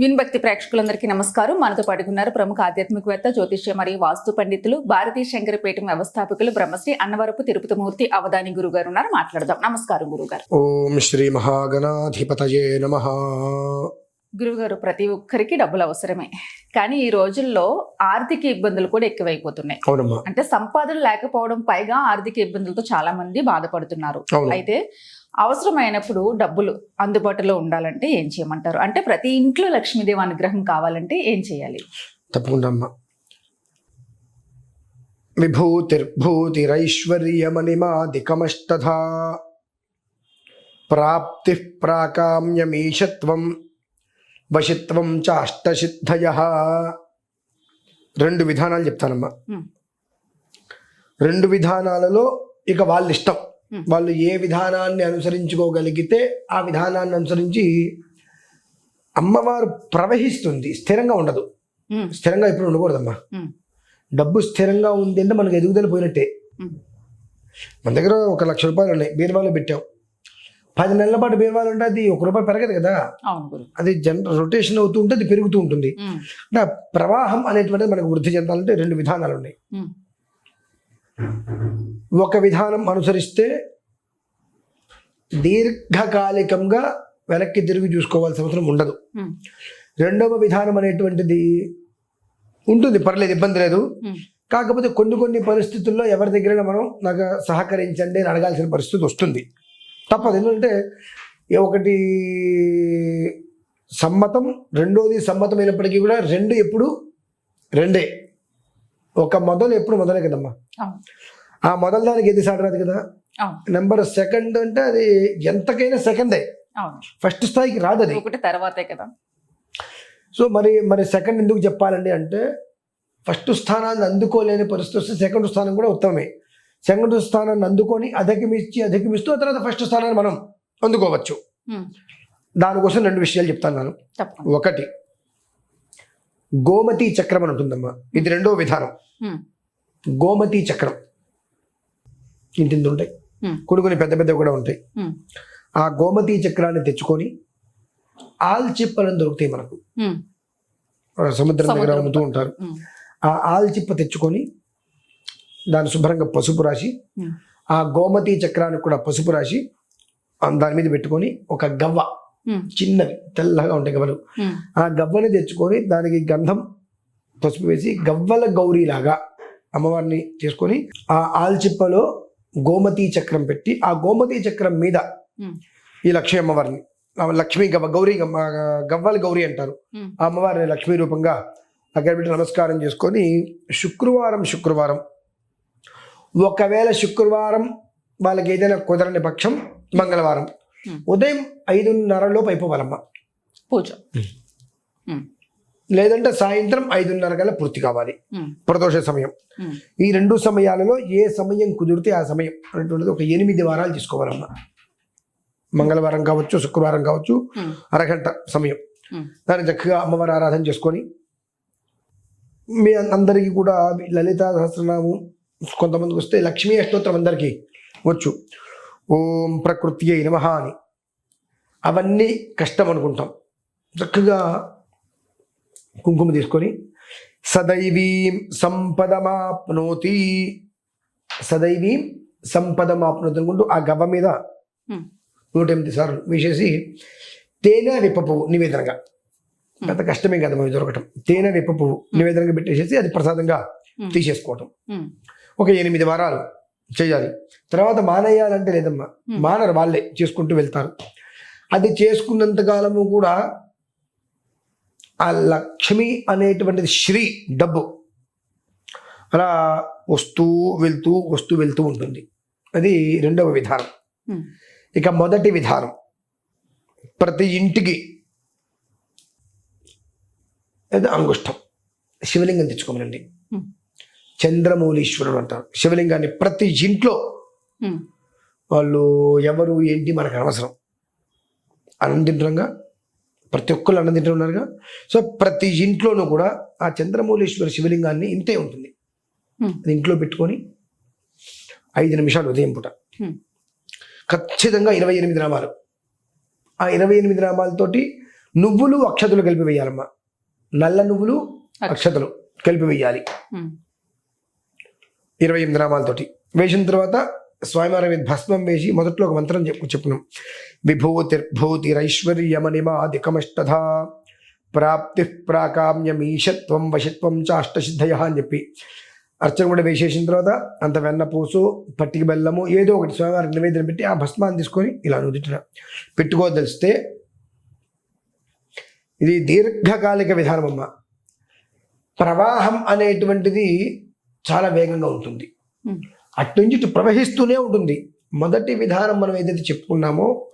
విన్భక్తి ప్రేక్షకులందరికీ నమస్కారం. మనతో పాటుకున్నారు ప్రముఖ ఆధ్యాత్మికవేత్త జ్యోతిష్య మరియు వాస్తు పండితులు భారతీయ శంకరపీఠం వ్యవస్థాపకులు బ్రహ్మశ్రీ అన్నవరపు తిరుపతిమూర్తి అవధాని గురువు గారు ఉన్నారు. మాట్లాడదాం. నమస్కారం గురుగారు. ఓం శ్రీ మహాగణాధిపతయే నమ. గురుగారు ప్రతి ఒక్కరికి డబ్బులు అవసరమే. కానీ ఈ రోజుల్లో ఆర్థిక ఇబ్బందులు కూడా ఎక్కువైపోతున్నాయి. అంటే సంపాదన లేకపోవడం పైగా ఆర్థిక ఇబ్బందులతో చాలా మంది బాధపడుతున్నారు అయితే అవసరమైనప్పుడు డబ్బులు అందుబాటులో ఉండాలంటే ఏం చేయమంటారు? అంటే ప్రతి ఇంట్లో లక్ష్మీదేవి అనుగ్రహం కావాలంటే ఏం చేయాలి? తప్పకుండా అమ్మా. విభూతిర్భూతిరైశ్వర్యమణిమాదికమష్టధా ప్రాప్తి ప్రాకామ్యమీశత్వం వశిత్వం చ అష్టసిద్ధయ రెండు విధానాలు చెప్తానమ్మా. రెండు విధానాలలో ఇక వాళ్ళ ఇష్టం Hmm. వాళ్ళు ఏ విధానాన్ని అనుసరించుకోగలిగితే ఆ విధానాన్ని అనుసరించి అమ్మవారు ప్రవహిస్తుంది. స్థిరంగా ఉండదు. ఉమ్, స్థిరంగా ఇప్పుడు ఉండకూడదమ్మా. ఉమ్, డబ్బు స్థిరంగా ఉంది అంటే మనకు ఎదుగుదల పోయినట్టే. మన దగ్గర ఒక లక్ష రూపాయలు ఉన్నాయి. బీరువాలో పెట్టాం. పది నెలల పాటు బీరువాలు ఉంటే అది ఒక రూపాయి పెరగదు కదా. అది జన్ రొటేషన్ అవుతూ ఉంటే అది పెరుగుతూ ఉంటుంది. అంటే ప్రవాహం అనేటువంటిది మనకు వృద్ధి చెందాలంటే రెండు విధానాలు ఉన్నాయి. ఒక విధానం అనుసరిస్తే దీర్ఘకాలికంగా వెనక్కి తిరిగి చూసుకోవాల్సిన అవసరం ఉండదు. రెండవ విధానం అనేటువంటిది ఉంటుంది పర్లేదు ఇబ్బంది లేదు. కాకపోతే కొన్ని కొన్ని పరిస్థితుల్లో ఎవరి దగ్గరైనా మనం నాకు సహకరించండి అని అడగాల్సిన పరిస్థితి వస్తుంది. తప్పదు. ఎందుకంటే ఒకటి సమ్మతం రెండోది సమ్మతమైనప్పటికీ కూడా రెండు ఎప్పుడు రెండే. ఒక మొదలు ఎప్పుడు మొదలే కదమ్మా? ఆ మొదలు దానికి ఎది సాడరాదు కదా? అవును. నెంబర్ సెకండ్ అంటే అది ఎంతకైనా సెకండే ఫస్ట్ స్థాయికి రాదు అది. ఒకటి తర్వాతే కదా. సో మరి మరి సెకండ్ ఎందుకు చెప్పాలండి అంటే ఫస్ట్ స్థానాన్ని అందుకోలేని పరిస్థితి వస్తే సెకండ్ స్థానం కూడా ఉత్తమమే. సెకండ్ స్థానాన్ని అందుకొని అధిగమించి అధిగమిస్తూ తర్వాత ఫస్ట్ స్థానాన్ని మనం అందుకోవచ్చు. దానికోసం రెండు విషయాలు చెప్తాను తప్పకుండా. ఒకటి గోమతి చక్రం అని ఉంటుందమ్మా. ఇది రెండో విధానం. ఉమ్, గోమతి చక్రం. ఇంటింది ఉంటాయి కొన్ని కొన్ని పెద్ద పెద్ద కూడా ఉంటాయి. ఆ గోమతి చక్రాన్ని తెచ్చుకొని ఆల్చిప్పలను దొరుకుతాయి మనకు. సముద్రం దగ్గర అమ్ముతూ ఉంటారు. ఆ ఆల్చిప్ప తెచ్చుకొని దాన్ని శుభ్రంగా పసుపు రాసి ఆ గోమతి చక్రానికి కూడా పసుపు రాసి దాని మీద పెట్టుకొని ఒక గవ్వ. చిన్నవి తెల్లగా ఉంటాయి గవ్వలు. ఆ గవ్వని తెచ్చుకొని దానికి గంధం పసుపు వేసి గవ్వల గౌరీలాగా అమ్మవారిని చేసుకొని ఆ ఆల్చిప్పలో గోమతి చక్రం పెట్టి ఆ గోమతి చక్రం మీద ఈ లక్ష్మీ అమ్మవారిని లక్ష్మీ గవ్వ గౌరీ గమ్మ- గవ్వల గౌరీ అంటారు. ఆ అమ్మవారిని లక్ష్మీ రూపంగా అక్కడ పెట్టి నమస్కారం చేసుకొని శుక్రవారం శుక్రవారం. ఒకవేళ శుక్రవారం వాళ్ళకి ఏదైనా కుదరని పక్షం మంగళవారం. ఉదయం ఐదున్నరలోపు అయిపోవాలమ్మ. పూజ. లేదంటే సాయంత్రం ఐదున్నర కల్లా పూర్తి కావాలి. ప్రదోష సమయం. ఈ రెండు సమయాలలో ఏ సమయం కుదిరితే ఆ సమయం అనేటువంటిది ఒక ఎనిమిది వారాలు తీసుకోవాలమ్మ. మంగళవారం కావచ్చు శుక్రవారం కావచ్చు అరగంట సమయం. దాన్ని చక్కగా అమ్మవారి ఆరాధన చేసుకొని మీ అందరికీ కూడా లలితా సహస్రనామం కొంతమందికి వస్తే లక్ష్మీ అష్టోత్తరం అందరికీ వచ్చు. ఓం ప్రకృతి అయిన అని. అవన్నీ కష్టం అనుకుంటాం చక్కగా కుంకుమ తీసుకొని సదైవీం సంపదమాప్నోతి. సదైవీం సంపదమాప్నోతి అనుకుంటూ ఆ గవ్వ మీద నూట ఎనిమిది సార్లు వేసేసి తేనె విప్ప పువ్వు నివేదనగా. పెద్ద కష్టమే కదా మనం దొరకటం. తేనె విప్ప పువ్వు నివేదనగా పెట్టేసేసి అది ప్రసాదంగా తీసేసుకోవటం. ఒక ఎనిమిది వారాలు చేయాలి. తర్వాత మానేయాలంటే లేదమ్మా. మానరు వాళ్ళే చేసుకుంటూ వెళ్తారు. అది చేసుకున్నంత కాలము కూడా ఆ లక్ష్మి అనేటువంటిది శ్రీ డబ్బు. అలా వస్తూ వెళ్తూ వస్తూ వెళ్తూ ఉంటుంది. అది రెండవ విధానం. ఇక మొదటి విధానం. ప్రతి ఇంటికి లేదా అంగుష్టం. శివలింగం తెచ్చుకోమనండి. చంద్రమౌళీశ్వరుడు అంటారు. శివలింగాన్ని ప్రతి ఇంట్లో వాళ్ళు ఎవరు ఏంటి మనకు అనవసరం. అన్నం తింటున్నాగా ప్రతి ఒక్కళ్ళు అన్నం తింటున్నారుగా సో ప్రతి ఇంట్లోనూ కూడా ఆ చంద్రమౌళీశ్వర శివలింగాన్ని ఇంతే ఉంటుంది. అది ఇంట్లో పెట్టుకొని ఐదు నిమిషాలు ఉదయం పూట. ఖచ్చితంగా ఇరవై ఎనిమిది నామాలు. ఆ ఇరవై ఎనిమిది నామాలతోటి నువ్వులు అక్షతలు కలిపి వేయాలమ్మా. నల్ల నువ్వులు అక్షతలు కలిపి వేయాలి. ఇరవై ఎనిమిది నామాలతోటి వేసిన తర్వాత స్వామివారి మీద భస్మం వేసి మొదట్లో ఒక మంత్రం చెప్పు చెప్పినాం. విభూతిర్భూతిరైశ్వర్యమనిమాదికమష్టధ ప్రాప్తి ప్రాకామ్యమీషత్వం వశత్వం చ అష్టసిద్ధయ అని చెప్పి అర్చన కూడా వేసేసిన తర్వాత అంత వెన్న పూసు పట్టికి బెల్లము ఏదో ఒకటి స్వామివారికి నివేదన పెట్టి ఆ భస్మాన్ని తీసుకొని ఇలా నుదుటిన. పెట్టుకోదలిస్తే ఇది దీర్ఘకాలిక విధానం అమ్మ ప్రవాహం అనేటువంటిది చాలా వేగంగా ఉంటుంది. అటు నుంచి ఇటు ప్రవహిస్తూనే ఉంటుంది. మొదటి విధానం మనం ఏదైతే చెప్పుకున్నామో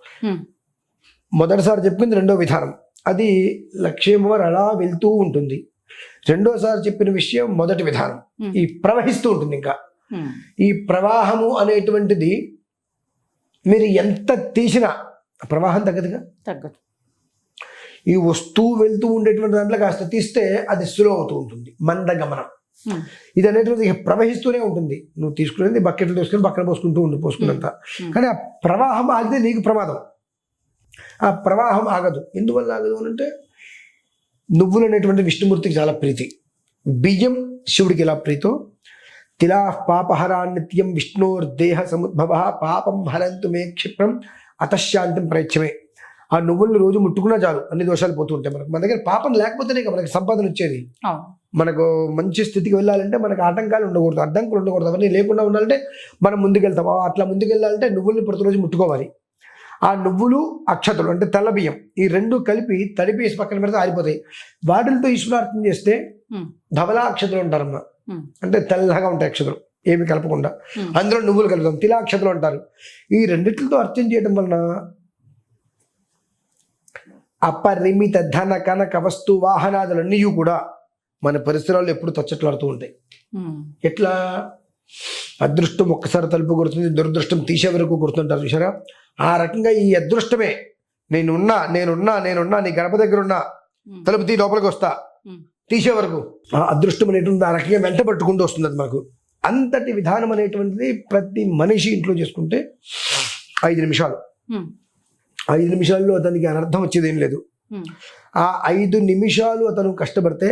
మొదటిసారి చెప్పుకుంది రెండో విధానం. అది లక్ష్యం వారు అలా వెళ్తూ ఉంటుంది. రెండోసారి చెప్పిన విషయం మొదటి విధానం. ఈ ప్రవహిస్తూ ఉంటుంది ఇంకా. ఈ ప్రవాహము అనేటువంటిది మీరు ఎంత తీసినా ప్రవాహం తగ్గదుగా? తగ్గదు. ఈ వస్తూ వెళ్తూ ఉండేటువంటి దాంట్లో కాస్త తీస్తే అది స్లో అవుతూ ఉంటుంది. మందగమనం. ఇది అనేటువంటిది ఇక ప్రవహిస్తూనే ఉంటుంది. నువ్వు తీసుకునేది బకెట్లు తీసుకుని పక్కన పోసుకుంటూ ఉండి పోసుకున్నంత. ఉమ్. కానీ ఆ ప్రవాహం ఆగితే నీకు ప్రమాదం. ఆ ప్రవాహం ఆగదు. ఎందువల్ల ఆగదు అని అంటే నువ్వులు అనేటువంటి విష్ణుమూర్తికి చాలా ప్రీతి. బియ్యం శివుడికి ఎలా ప్రీతో? తిలా పాపహరా నిత్యం విష్ణోర్దేహ సముద్భవ పాపం హరంతు మే క్షిప్రం అతశాంతం ప్రయచ్చమే ఆ నువ్వుల్ని రోజు ముట్టుకున్నా చాలు. అన్ని దోషాలు పోతూ ఉంటాయి మనకు. మన దగ్గర పాపం లేకపోతేనే మనకి సంపాదన వచ్చేది. మనకు మంచి స్థితికి వెళ్ళాలంటే మనకు ఆటంకాలు ఉండకూడదు అడ్డంకులు ఉండకూడదు. అవన్నీ లేకుండా ఉండాలంటే మనం ముందుకెళ్తాం. అట్లా ముందుకెళ్ళాలంటే నువ్వుల్ని ప్రతిరోజు ముట్టుకోవాలి. ఆ నువ్వులు అక్షతలు అంటే తెల్ల బియ్యం ఈ రెండు కలిపి తడిపేసి పక్కన పెడితే ఆరిపోతాయి. వాటితో ఈశ్వరార్థం చేస్తే ధవలా అక్షతలు అంటారమ్మా అంటే తెల్లగా ఉంటాయి అక్షతలు ఏమి కలపకుండా. అందులో నువ్వులు కలుపుతాం తిలా అక్షతలు అంటారు. ఈ రెండిట్లతో అర్చన చేయడం వలన అపరిమిత ధన కనక వస్తు వాహనాదులన్నీ కూడా మన పరిసరాల్లో ఎప్పుడు తచ్చట్లాడుతూ ఉంటాయి. ఎట్లా? అదృష్టం ఒక్కసారి తలుపు కొడుతుంది దురదృష్టం తీసే వరకు కొడుతుంటారు చూసారా ఆ రకంగా ఈ అదృష్టమే నేనున్నా నేనున్నా నేనున్నా నీ గడప దగ్గర ఉన్నా తలుపు తీ లోపలికి వస్తా. తీసే వరకు ఆ అదృష్టం అనేటువంటి ఆ రకంగా వెంట పట్టుకుంటూ వస్తుంది అది మనకు అంతటి విధానం అనేటువంటిది ప్రతి మనిషి ఇంట్లో చేసుకుంటే ఐదు నిమిషాలు. ఐదు నిమిషాల్లో అతనికి అనర్థం వచ్చేది ఏం లేదు ఆ ఐదు నిమిషాలు అతను కష్టపడితే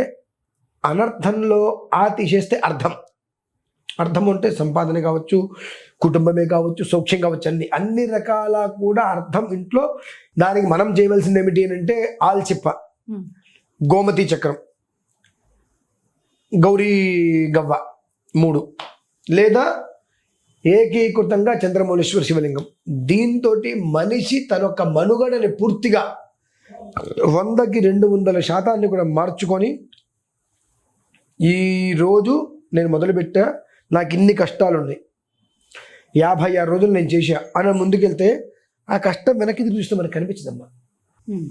అనర్థంలో ఆ తీసేస్తే అర్థం. అర్థం అంటే సంపాదన కావచ్చు కుటుంబమే కావచ్చు సౌఖ్యం కావచ్చు అన్ని అన్ని రకాల కూడా అర్థం ఇంట్లో. దానికి మనం చేయవలసింది ఏమిటి అని అంటే ఆల్చిప్ప గోమతి చక్రం గౌరీ గవ్వ మూడు. లేదా ఏకీకృతంగా చంద్రమౌళేశ్వర శివలింగం. దీంతో మనిషి తన యొక్క మనుగడని పూర్తిగా వందకి రెండు వందల శాతాన్ని కూడా మార్చుకొని ఈ రోజు నేను మొదలుపెట్టా నాకు ఇన్ని కష్టాలు ఉన్నాయి యాభై ఆరు రోజులు నేను చేశా. అని ముందుకెళ్తే ఆ కష్టం వెనక్కి చూస్తే మనకు కనిపించదమ్మా.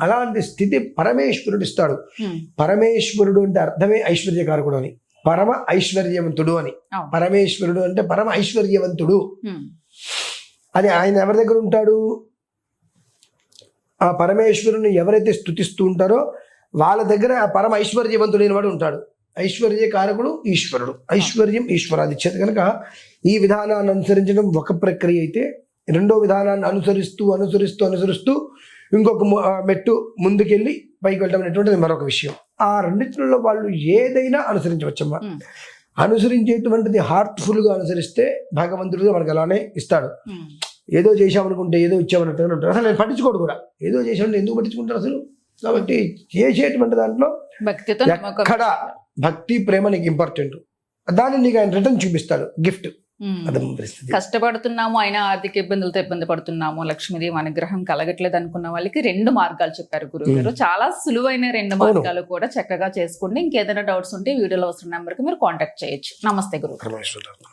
అలాంటి స్థితి పరమేశ్వరుడు ఇస్తాడు. పరమేశ్వరుడు అంటే అర్థమే ఐశ్వర్యకారకుడు అని. పరమ ఐశ్వర్యవంతుడు అని. పరమేశ్వరుడు అంటే పరమ ఐశ్వర్యవంతుడు. అది ఆయన ఎవరి దగ్గర ఉంటాడు? ఆ పరమేశ్వరుని ఎవరైతే స్థుతిస్తూ ఉంటారో వాళ్ళ దగ్గర ఆ పరమ ఐశ్వర్యవంతుడైన వాడు ఉంటాడు. ఐశ్వర్య కారకుడు ఈశ్వరుడు. ఐశ్వర్యం ఈశ్వరాది చేత కనుక ఈ విధానాన్ని అనుసరించడం ఒక ప్రక్రియ అయితే రెండో విధానాన్ని అనుసరిస్తూ అనుసరిస్తూ అనుసరిస్తూ ఇంకొక మెట్టు ముందుకెళ్ళి పైకి వెళ్ళడం అనేటువంటిది మరొక విషయం. ఆ రెండిట్లో వాళ్ళు ఏదైనా అనుసరించవచ్చమ్మా. అనుసరించేటువంటిది హార్ట్ఫుల్గా అనుసరిస్తే భగవంతుడు మనకు అలానే ఇస్తాడు. ఏదో చేశామనుకుంటే ఏదో ఇచ్చామన్నట్టు ఉంటారు అసలు నేను పట్టించుకోడు కూడా. ఏదో చేసామంటే ఎందుకు పట్టించుకుంటారు అసలు? కాబట్టి చేసేటువంటి దాంట్లో ఎక్కడ భక్తి ప్రేమ నీకు ఇంపార్టెంట్ దాన్ని నీకు ఆయన రిటర్న్ చూపిస్తాడు గిఫ్ట్. కష్టపడుతున్నాము అయినా ఆర్థిక ఇబ్బందులతో ఇబ్బంది పడుతున్నాము లక్ష్మీదేవి అనుగ్రహం కలగట్లేదు అనుకున్న వాళ్ళకి రెండు మార్గాలు చెప్పారు గురువు గారు చాలా సులువైన రెండు. మార్గాలు కూడా చక్కగా చేసుకోండి ఇంకేదైనా డౌట్స్ ఉంటే వీడియోలో వస్తున్న నెంబర్కి మీరు కాంటాక్ట్ చేయొచ్చు. నమస్తే గురువు